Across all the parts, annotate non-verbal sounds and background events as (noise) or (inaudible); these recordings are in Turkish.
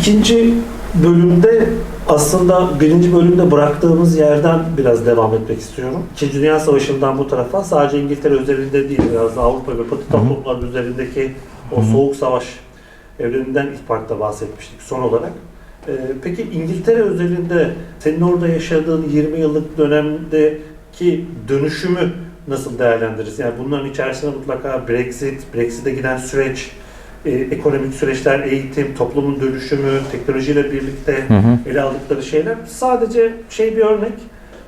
ikinci bölümde aslında birinci bölümde bıraktığımız yerden biraz devam etmek istiyorum. İkinci Dünya Savaşı'ndan bu tarafa sadece İngiltere üzerinde değil biraz da Avrupa ve Batı toplumları üzerindeki o soğuk savaş evreninden ilk parkta bahsetmiştik son olarak. Ee, peki İngiltere özelinde senin orada yaşadığın 20 yıllık dönemdeki dönüşümü nasıl değerlendiririz? Yani bunların içerisinde mutlaka Brexit, Brexit'e giden süreç, e, ekonomik süreçler, eğitim, toplumun dönüşümü, teknolojiyle birlikte Hı hı. ele aldıkları şeyler. Sadece şey bir örnek.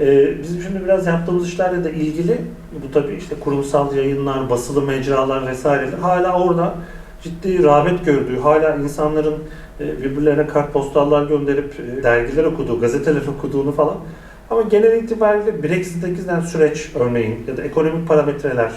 Ee, bizim şimdi biraz yaptığımız işlerle de ilgili bu tabii işte kurumsal yayınlar, basılı mecralar vesaireler hala orada ciddi rağbet gördüğü, hala insanların e, birbirlerine kartpostallar gönderip e, dergiler okuduğu, gazeteler okuduğunu falan. Ama genel itibariyle Brexit'e giden süreç örneğin ya da ekonomik parametreler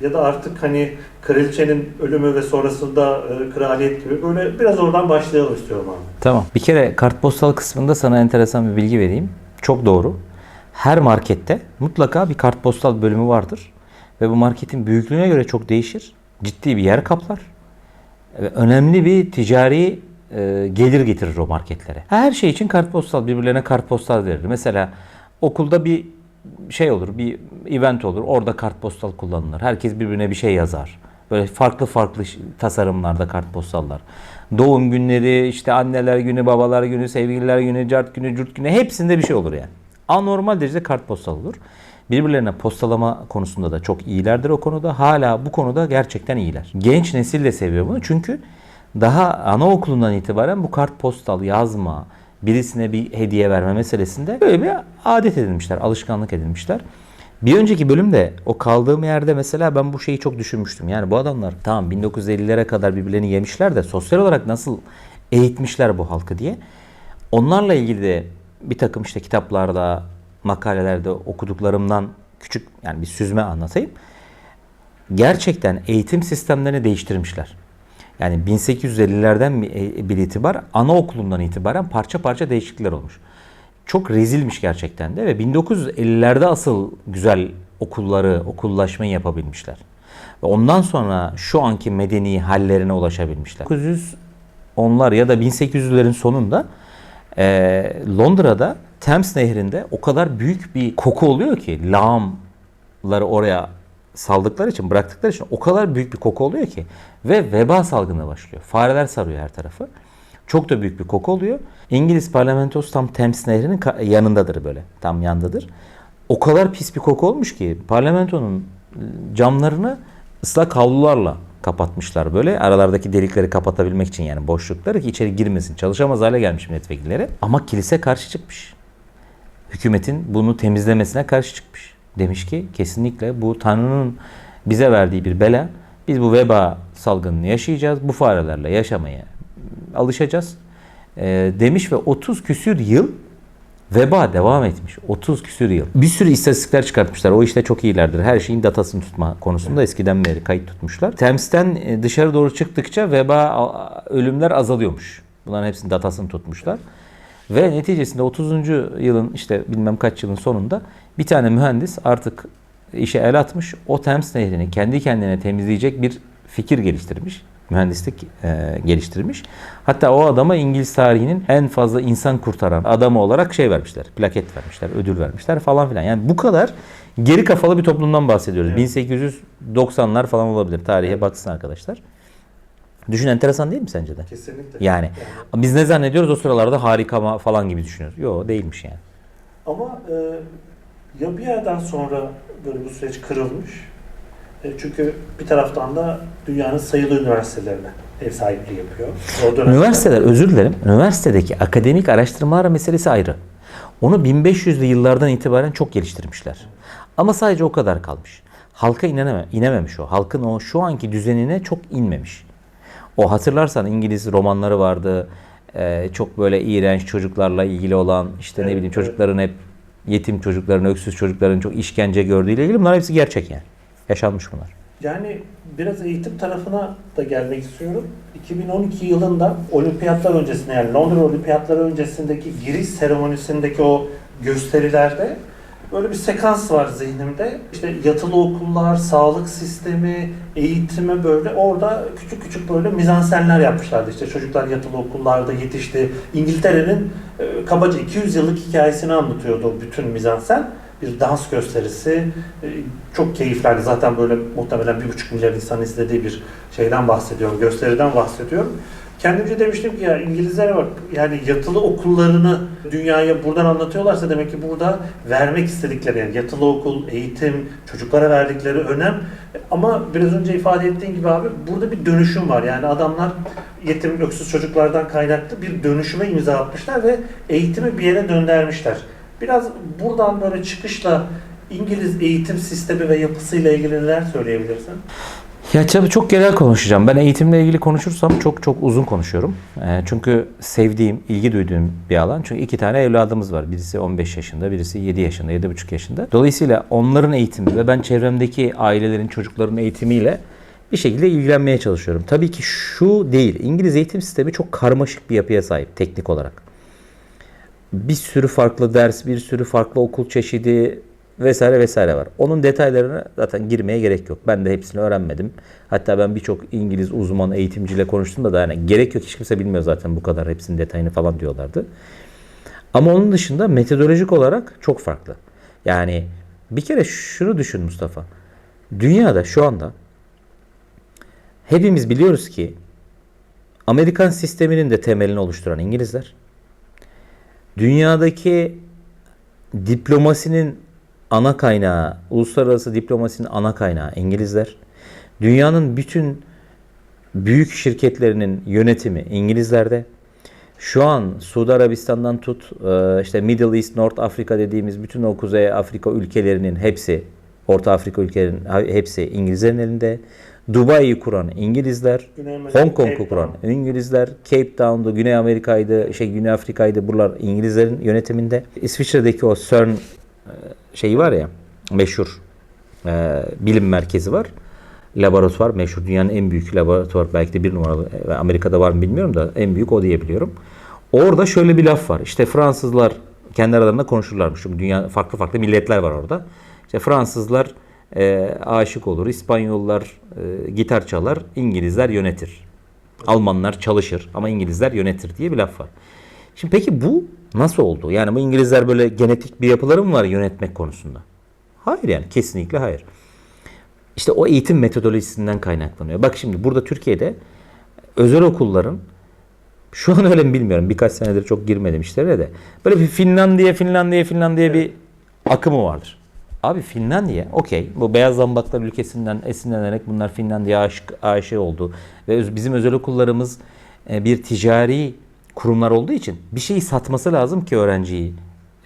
ya da artık hani kraliçenin ölümü ve sonrasında e, kraliyet gibi böyle biraz oradan başlayalım istiyorum abi. Tamam. Bir kere kartpostal kısmında sana enteresan bir bilgi vereyim. Çok doğru. Her markette mutlaka bir kartpostal bölümü vardır. Ve bu marketin büyüklüğüne göre çok değişir. Ciddi bir yer kaplar. Ve önemli bir ticari e, gelir getirir o marketlere. Her şey için kartpostal birbirlerine kartpostal verir. Mesela okulda bir şey olur, bir event olur. Orada kartpostal kullanılır. Herkes birbirine bir şey yazar. Böyle farklı farklı tasarımlarda kartpostallar. Doğum günleri, işte anneler günü, babalar günü, sevgililer günü, cart günü, cürt günü hepsinde bir şey olur yani. Anormal derecede kartpostal olur. Birbirlerine postalama konusunda da çok iyilerdir o konuda. Hala bu konuda gerçekten iyiler. Genç nesil de seviyor bunu çünkü daha anaokulundan itibaren bu kartpostal yazma, birisine bir hediye verme meselesinde böyle bir adet edinmişler, alışkanlık edinmişler. Bir önceki bölümde o kaldığım yerde mesela ben bu şeyi çok düşünmüştüm. Yani bu adamlar tamam 1950'lere kadar birbirlerini yemişler de sosyal olarak nasıl eğitmişler bu halkı diye. Onlarla ilgili de bir takım işte kitaplarda, makalelerde okuduklarımdan küçük yani bir süzme anlatayım. Gerçekten eğitim sistemlerini değiştirmişler. Yani 1850'lerden bir e, bir itibar anaokulundan itibaren parça parça değişiklikler olmuş. Çok rezilmiş gerçekten de ve 1950'lerde asıl güzel okulları, okullaşmayı yapabilmişler. Ve ondan sonra şu anki medeni hallerine ulaşabilmişler. 1910'lar ya da 1800'lerin sonunda e, Londra'da Thames Nehri'nde o kadar büyük bir koku oluyor ki lağımları oraya saldıkları için, bıraktıkları için o kadar büyük bir koku oluyor ki ve veba salgını başlıyor. Fareler sarıyor her tarafı. Çok da büyük bir koku oluyor. İngiliz parlamentosu tam Thames Nehri'nin yanındadır böyle. Tam yandadır. O kadar pis bir koku olmuş ki parlamentonun camlarını ıslak havlularla kapatmışlar böyle. Aralardaki delikleri kapatabilmek için yani boşlukları ki içeri girmesin. Çalışamaz hale gelmiş milletvekilleri. Ama kilise karşı çıkmış hükümetin bunu temizlemesine karşı çıkmış. Demiş ki kesinlikle bu Tanrı'nın bize verdiği bir bela. Biz bu veba salgınını yaşayacağız. Bu farelerle yaşamaya alışacağız. Ee, demiş ve 30 küsür yıl veba devam etmiş. 30 küsür yıl. Bir sürü istatistikler çıkartmışlar. O işte çok iyilerdir. Her şeyin datasını tutma konusunda eskiden beri kayıt tutmuşlar. Tems'ten e, dışarı doğru çıktıkça veba ölümler azalıyormuş. Bunların hepsinin datasını tutmuşlar. Ve neticesinde 30. yılın işte bilmem kaç yılın sonunda bir tane mühendis artık işe el atmış. O Thames Nehri'ni kendi kendine temizleyecek bir fikir geliştirmiş. Mühendislik e, geliştirmiş. Hatta o adama İngiliz tarihinin en fazla insan kurtaran adamı olarak şey vermişler. Plaket vermişler, ödül vermişler falan filan. Yani bu kadar geri kafalı bir toplumdan bahsediyoruz. 1890'lar falan olabilir. Tarihe baksın arkadaşlar. Düşün enteresan değil mi sence de? Kesinlikle. Yani biz ne zannediyoruz o sıralarda harika falan gibi düşünüyoruz. Yok değilmiş yani. Ama e, ya bir yerden sonra böyle bu süreç kırılmış. E, çünkü bir taraftan da dünyanın sayılı üniversitelerine ev sahipliği yapıyor. O Üniversiteler özür dilerim. Üniversitedeki akademik araştırmalar meselesi ayrı. Onu 1500'lü yıllardan itibaren çok geliştirmişler. Ama sadece o kadar kalmış. Halka inaneme, inememiş o. Halkın o şu anki düzenine çok inmemiş. O hatırlarsan İngiliz romanları vardı. Ee, çok böyle iğrenç çocuklarla ilgili olan işte ne Evet, bileyim evet. çocukların hep yetim çocukların, öksüz çocukların çok işkence gördüğüyle ilgili bunlar hepsi gerçek yani. Yaşanmış bunlar. Yani biraz eğitim tarafına da gelmek istiyorum. 2012 yılında olimpiyatlar öncesinde yani Londra olimpiyatları öncesindeki giriş seremonisindeki o gösterilerde böyle bir sekans var zihnimde. İşte yatılı okullar, sağlık sistemi, eğitime böyle orada küçük küçük böyle mizansenler yapmışlardı. İşte çocuklar yatılı okullarda yetişti. İngiltere'nin e, kabaca 200 yıllık hikayesini anlatıyordu o bütün mizansen. Bir dans gösterisi. e, çok keyiflerdi. Zaten böyle muhtemelen bir buçuk milyar insan izlediği bir şeyden bahsediyorum. Gösteriden bahsediyorum. Kendimce demiştim ki ya İngilizlere bak yani yatılı okullarını dünyaya buradan anlatıyorlarsa demek ki burada vermek istedikleri yani yatılı okul, eğitim, çocuklara verdikleri önem ama biraz önce ifade ettiğin gibi abi burada bir dönüşüm var. Yani adamlar yetim öksüz çocuklardan kaynaklı bir dönüşüme imza atmışlar ve eğitimi bir yere döndürmüşler. Biraz buradan böyle çıkışla İngiliz eğitim sistemi ve yapısıyla ilgili neler söyleyebilirsin? Ya tabii çok genel konuşacağım. Ben eğitimle ilgili konuşursam çok çok uzun konuşuyorum. Ee, çünkü sevdiğim, ilgi duyduğum bir alan. Çünkü iki tane evladımız var. Birisi 15 yaşında, birisi 7 yaşında, 7,5 yaşında. Dolayısıyla onların eğitimi ve ben çevremdeki ailelerin, çocukların eğitimiyle bir şekilde ilgilenmeye çalışıyorum. Tabii ki şu değil. İngiliz eğitim sistemi çok karmaşık bir yapıya sahip teknik olarak. Bir sürü farklı ders, bir sürü farklı okul çeşidi vesaire vesaire var. Onun detaylarına zaten girmeye gerek yok. Ben de hepsini öğrenmedim. Hatta ben birçok İngiliz uzman eğitimciyle konuştum da, da yani gerek yok hiç kimse bilmiyor zaten bu kadar hepsinin detayını falan diyorlardı. Ama onun dışında metodolojik olarak çok farklı. Yani bir kere şunu düşün Mustafa. Dünyada şu anda hepimiz biliyoruz ki Amerikan sisteminin de temelini oluşturan İngilizler. Dünyadaki diplomasinin ana kaynağı, uluslararası diplomasinin ana kaynağı İngilizler. Dünyanın bütün büyük şirketlerinin yönetimi İngilizlerde. Şu an Suudi Arabistan'dan tut, e, işte Middle East, North Afrika dediğimiz bütün o Kuzey Afrika ülkelerinin hepsi, Orta Afrika ülkelerinin hepsi İngilizlerin elinde. Dubai'yi kuran İngilizler, Hong Kong'u kuran. İngilizler, Cape Town'du, Güney Amerika'ydı, şey Güney Afrika'ydı buralar İngilizlerin yönetiminde. İsviçre'deki o CERN şeyi var ya meşhur e, bilim merkezi var. Laboratuvar meşhur dünyanın en büyük laboratuvar belki de bir numaralı e, Amerika'da var mı bilmiyorum da en büyük o diye biliyorum. Orada şöyle bir laf var. İşte Fransızlar kendi aralarında konuşurlarmış. Çünkü dünya farklı farklı milletler var orada. İşte Fransızlar e, aşık olur, İspanyollar e, gitar çalar, İngilizler yönetir. Almanlar çalışır ama İngilizler yönetir diye bir laf var. Şimdi peki bu nasıl oldu? Yani bu İngilizler böyle genetik bir yapıları mı var yönetmek konusunda? Hayır yani kesinlikle hayır. İşte o eğitim metodolojisinden kaynaklanıyor. Bak şimdi burada Türkiye'de özel okulların şu an öyle mi bilmiyorum. Birkaç senedir çok girmedim işlere de. Böyle bir Finlandiya, Finlandiya, Finlandiya bir akımı vardır. Abi Finlandiya, okey. Bu beyaz zambaklar ülkesinden esinlenerek bunlar Finlandiya aşık, aşığı oldu. Ve bizim özel okullarımız e, bir ticari kurumlar olduğu için bir şeyi satması lazım ki öğrenciyi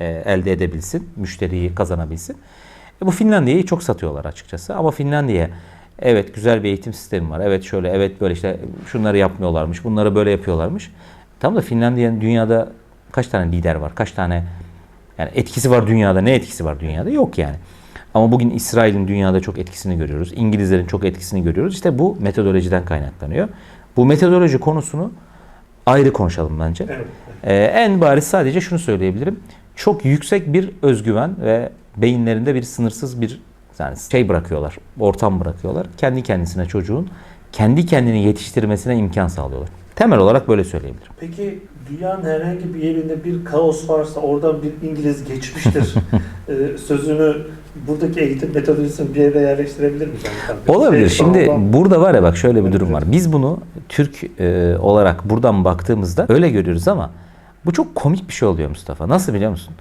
e, elde edebilsin, müşteriyi kazanabilsin. E, bu Finlandiya'yı çok satıyorlar açıkçası. Ama Finlandiya evet güzel bir eğitim sistemi var. Evet şöyle, evet böyle işte şunları yapmıyorlarmış, bunları böyle yapıyorlarmış. Tam da Finlandiya'nın dünyada kaç tane lider var, kaç tane yani etkisi var dünyada. Ne etkisi var dünyada? Yok yani. Ama bugün İsrail'in dünyada çok etkisini görüyoruz. İngilizlerin çok etkisini görüyoruz. İşte bu metodolojiden kaynaklanıyor. Bu metodoloji konusunu ayrı konuşalım bence. Evet. Ee, en bariz sadece şunu söyleyebilirim. Çok yüksek bir özgüven ve beyinlerinde bir sınırsız bir yani şey bırakıyorlar, ortam bırakıyorlar. Kendi kendisine çocuğun kendi kendini yetiştirmesine imkan sağlıyorlar. Temel olarak böyle söyleyebilirim. Peki dünyanın herhangi bir yerinde bir kaos varsa oradan bir İngiliz geçmiştir (laughs) Ee, sözünü buradaki eğitim metodolojisini bir yere yerleştirebilir miyiz? Olabilir. Şey, Şimdi burada var ya bak şöyle bir durum var. Biz bunu Türk e, olarak buradan baktığımızda öyle görüyoruz ama bu çok komik bir şey oluyor Mustafa. Nasıl biliyor musun?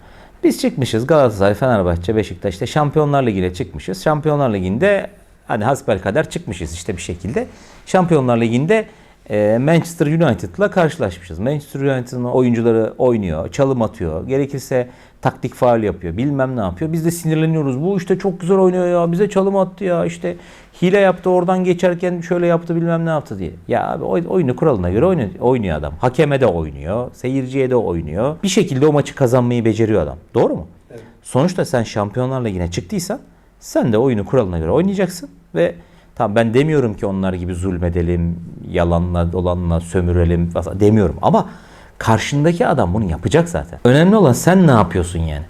Biz çıkmışız Galatasaray, Fenerbahçe, Beşiktaş işte Şampiyonlar Ligi'ne çıkmışız. Şampiyonlar Ligi'nde hani hasbelkader çıkmışız işte bir şekilde. Şampiyonlar Ligi'nde e, Manchester United'la karşılaşmışız. Manchester United'ın oyuncuları oynuyor, çalım atıyor. Gerekirse taktik faal yapıyor. Bilmem ne yapıyor. Biz de sinirleniyoruz. Bu işte çok güzel oynuyor ya. Bize çalım attı ya. İşte hile yaptı oradan geçerken şöyle yaptı bilmem ne yaptı diye. Ya abi oy- oyunu kuralına göre oynuyor, oynuyor adam. Hakeme de oynuyor. Seyirciye de oynuyor. Bir şekilde o maçı kazanmayı beceriyor adam. Doğru mu? Evet. Sonuçta sen Şampiyonlar Ligi'ne çıktıysan sen de oyunu kuralına göre oynayacaksın ve tamam ben demiyorum ki onlar gibi zulmedelim, yalanla dolanla sömürelim falan demiyorum ama karşındaki adam bunu yapacak zaten. Önemli olan sen ne yapıyorsun yani?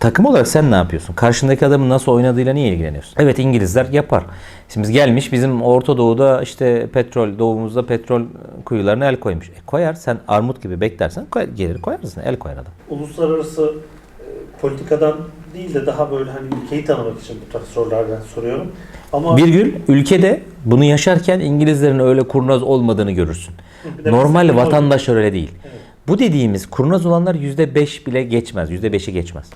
Takım olarak sen ne yapıyorsun? Karşındaki adamın nasıl oynadığıyla niye ilgileniyorsun? Evet İngilizler yapar. Şimdi gelmiş bizim Orta Doğu'da işte petrol, doğumuzda petrol kuyularına el koymuş. E koyar sen armut gibi beklersen koy, gelir koyarsın el koyar adam. Uluslararası e, politikadan değil de daha böyle hani ülkeyi tanımak için bu tarz sorular ben soruyorum. Ama Virgül ülkede bunu yaşarken İngilizlerin öyle kurnaz olmadığını görürsün. Bir Normal vatandaş öyle değil. Evet. Bu dediğimiz kurnaz olanlar %5 bile geçmez. %5'i geçmez.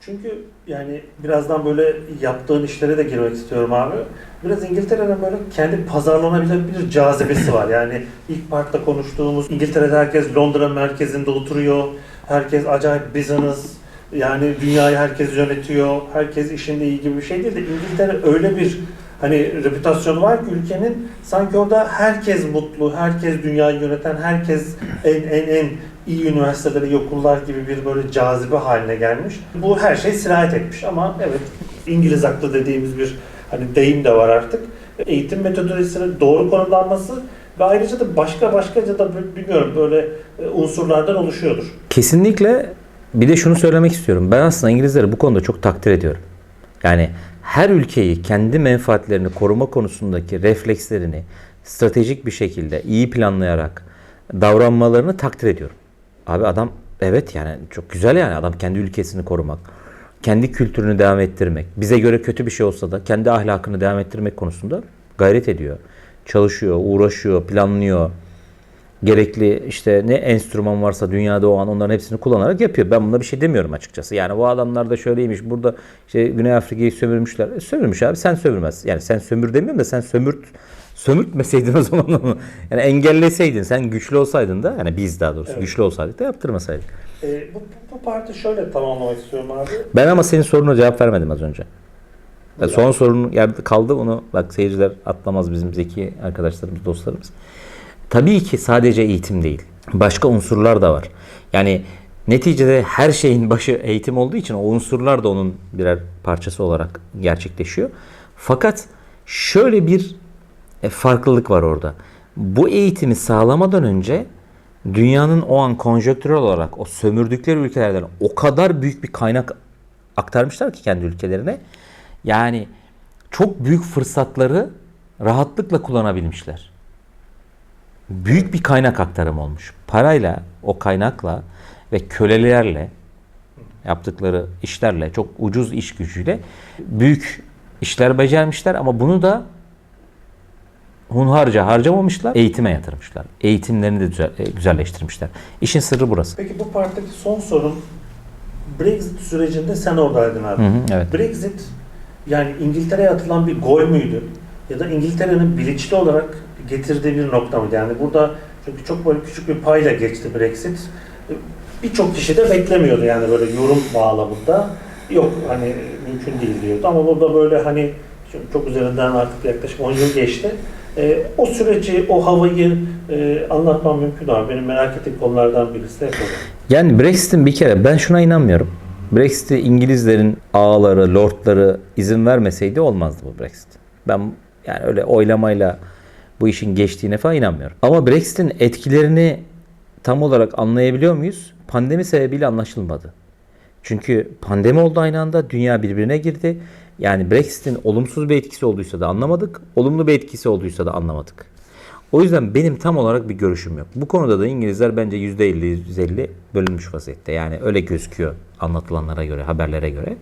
Çünkü yani birazdan böyle yaptığın işlere de girmek istiyorum abi. Biraz İngiltere'nin böyle kendi pazarlanabilir bir cazibesi var. Yani ilk parkta konuştuğumuz İngiltere'de herkes Londra merkezinde oturuyor. Herkes acayip business. Yani dünyayı herkes yönetiyor. Herkes işinde iyi gibi bir şey değil de İngiltere öyle bir hani reputasyonu var ki ülkenin sanki orada herkes mutlu, herkes dünyayı yöneten, herkes en en en iyi üniversiteleri, iyi okullar gibi bir böyle cazibe haline gelmiş. Bu her şey sirayet etmiş ama evet İngiliz aklı dediğimiz bir hani deyim de var artık. Eğitim metodolojisinin doğru konumlanması ve ayrıca da başka başkaca da bilmiyorum böyle e, unsurlardan oluşuyordur. Kesinlikle bir de şunu söylemek istiyorum. Ben aslında İngilizleri bu konuda çok takdir ediyorum. Yani her ülkeyi kendi menfaatlerini koruma konusundaki reflekslerini stratejik bir şekilde iyi planlayarak davranmalarını takdir ediyorum. Abi adam evet yani çok güzel yani adam kendi ülkesini korumak, kendi kültürünü devam ettirmek, bize göre kötü bir şey olsa da kendi ahlakını devam ettirmek konusunda gayret ediyor. Çalışıyor, uğraşıyor, planlıyor gerekli işte ne enstrüman varsa dünyada o an onların hepsini kullanarak yapıyor. Ben buna bir şey demiyorum açıkçası. Yani bu adamlar da şöyleymiş. Burada işte Güney Afrika'yı sömürmüşler. E, sömürmüş abi sen sömürmez. Yani sen sömür demiyorum da sen sömürt sömürtmeseydin o zaman onu. Yani engelleseydin sen güçlü olsaydın da yani biz daha doğrusu Evet. güçlü olsaydık da yaptırmasaydık. E, bu, bu, bu parti şöyle tamamlamak istiyorum abi. Ben ama senin soruna cevap vermedim az önce. Ya son sorun kaldı onu bak seyirciler atlamaz bizim zeki arkadaşlarımız dostlarımız. Tabii ki sadece eğitim değil. Başka unsurlar da var. Yani neticede her şeyin başı eğitim olduğu için o unsurlar da onun birer parçası olarak gerçekleşiyor. Fakat şöyle bir e, farklılık var orada. Bu eğitimi sağlamadan önce dünyanın o an konjonktürel olarak o sömürdükleri ülkelerden o kadar büyük bir kaynak aktarmışlar ki kendi ülkelerine. Yani çok büyük fırsatları rahatlıkla kullanabilmişler. Büyük bir kaynak aktarımı olmuş. Parayla, o kaynakla ve kölelerle yaptıkları işlerle, çok ucuz iş gücüyle büyük işler becermişler ama bunu da hunharca harcamamışlar, eğitime yatırmışlar. Eğitimlerini de güzel- e, güzelleştirmişler. İşin sırrı burası. Peki bu parttaki son sorun Brexit sürecinde sen oradaydın abi. Hı hı, evet. Brexit yani İngiltere'ye atılan bir gol müydü? Ya da İngiltere'nin bilinçli olarak getirdiği bir nokta mıydı? Yani burada çünkü çok böyle küçük bir payla geçti Brexit. Birçok kişi de beklemiyordu yani böyle yorum bağlamında. Yok hani mümkün değil diyordu ama burada böyle hani çok üzerinden artık yaklaşık 10 yıl geçti. Ee, o süreci, o havayı e, anlatmam mümkün abi. Benim merak ettiğim konulardan birisi de. Yani Brexit'in bir kere ben şuna inanmıyorum. Brexit'i İngilizlerin ağaları, lordları izin vermeseydi olmazdı bu Brexit. Ben yani öyle oylamayla bu işin geçtiğine falan inanmıyorum. Ama Brexit'in etkilerini tam olarak anlayabiliyor muyuz? Pandemi sebebiyle anlaşılmadı. Çünkü pandemi oldu aynı anda, dünya birbirine girdi. Yani Brexit'in olumsuz bir etkisi olduysa da anlamadık, olumlu bir etkisi olduysa da anlamadık. O yüzden benim tam olarak bir görüşüm yok. Bu konuda da İngilizler bence %50 %50 bölünmüş vaziyette. Yani öyle gözüküyor anlatılanlara göre, haberlere göre.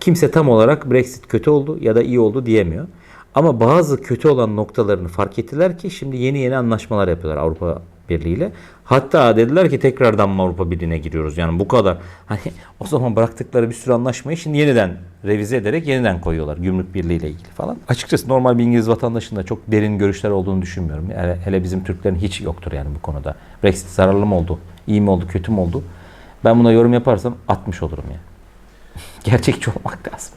Kimse tam olarak Brexit kötü oldu ya da iyi oldu diyemiyor. Ama bazı kötü olan noktalarını fark ettiler ki şimdi yeni yeni anlaşmalar yapıyorlar Avrupa Birliği ile. Hatta dediler ki tekrardan Avrupa Birliği'ne giriyoruz. Yani bu kadar. Hani o zaman bıraktıkları bir sürü anlaşmayı şimdi yeniden revize ederek yeniden koyuyorlar. Gümrük Birliği ile ilgili falan. Açıkçası normal bir İngiliz vatandaşında çok derin görüşler olduğunu düşünmüyorum. Hele, hele bizim Türklerin hiç yoktur yani bu konuda. Brexit zararlı mı oldu? iyi mi oldu? Kötü mü oldu? Ben buna yorum yaparsam atmış olurum yani. (laughs) Gerçekçi olmak lazım.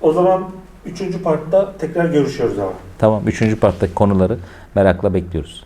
O zaman üçüncü partta tekrar görüşüyoruz ama. Tamam. Üçüncü parttaki konuları merakla bekliyoruz.